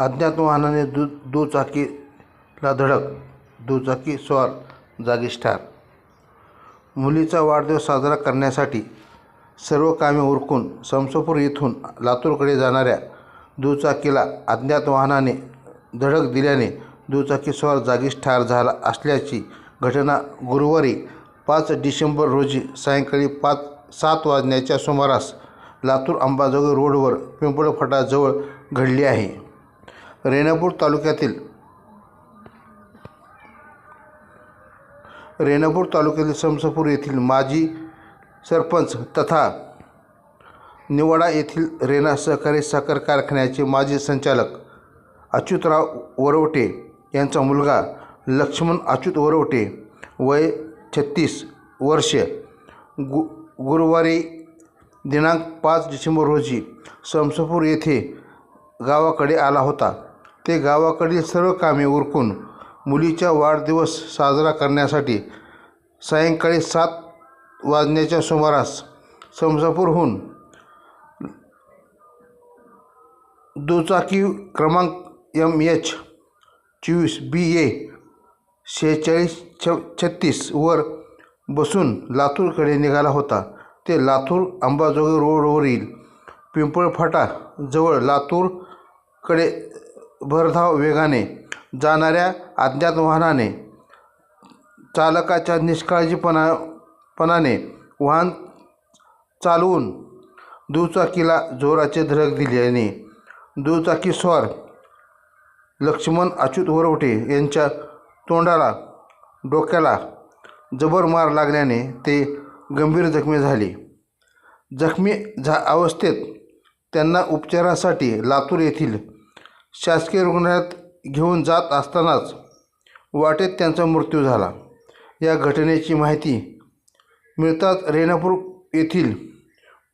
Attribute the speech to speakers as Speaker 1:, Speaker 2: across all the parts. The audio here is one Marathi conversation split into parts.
Speaker 1: अज्ञात वाहनाने दु दुचाकीला धडक दुचाकी स्वार जागीच ठार. मुलीचा वाढदिवस साजरा करण्यासाठी सर्व कामे उरकून समसपूर येथून लातूरकडे जाणाऱ्या दुचाकीला अज्ञात वाहनाने धडक दिल्याने दुचाकी स्वार जागीच ठार झाला असल्याची घटना गुरुवारी पाच डिसेंबर रोजी सायंकाळी पाच सात वाजण्याच्या सुमारास लातूर अंबाजोगाई रोडवर पिंपळफटाजवळ घडली आहे. रेणापूर तालुक्यातील रेणापूर तालुक्यातील समसपूर येथील माजी सरपंच तथा निवाडा येथील रेणा सहकारी साखर कारखान्याचे माजी संचालक अच्युतराव वरवटे यांचा मुलगा लक्ष्मण अच्युत वरवटे वय छत्तीस वर्ष गु गुरुवारी दिनांक पाच डिसेंबर रोजी समसपूर येथे गावाकडे आला होता. ते गावाकडील सर्व कामे उरकून मुलीचा वाढदिवस साजरा करण्यासाठी सायंकाळी सात वाजण्याच्या सुमारास समजापूरहून दुचाकी क्रमांक एम एच चोवीस बी ए शेहेचाळीस छ छत्तीसवर बसून लातूरकडे निघाला होता. ते लातूर अंबाजोगाई रोडवरील पिंपळफाटा जवळ लातूरकडे भरधाव वेगाने जाणाऱ्या अज्ञात वाहनाने चालकाच्या निष्काळजीपणा पणाने वाहन चालवून दुचाकीला जोराचे धडक दिल्याने दुचाकीस्वार लक्ष्मण अच्युत वरवटे यांच्या तोंडाला डोक्याला जबर मार लागल्याने ते गंभीर जखमी झाले. जखमी झा अवस्थेत त्यांना उपचारासाठी लातूर येथील शासकीय रुग्णालयात घेऊन जात असतानाच वाटेत त्यांचा मृत्यू झाला. या घटनेची माहिती मिळताच रेणापूर येथील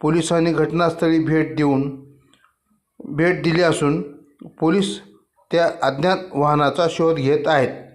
Speaker 1: पोलिसांनी घटनास्थळी भेट देऊन भेट दिली असून पोलीस त्या अज्ञात वाहनाचा शोध घेत आहेत.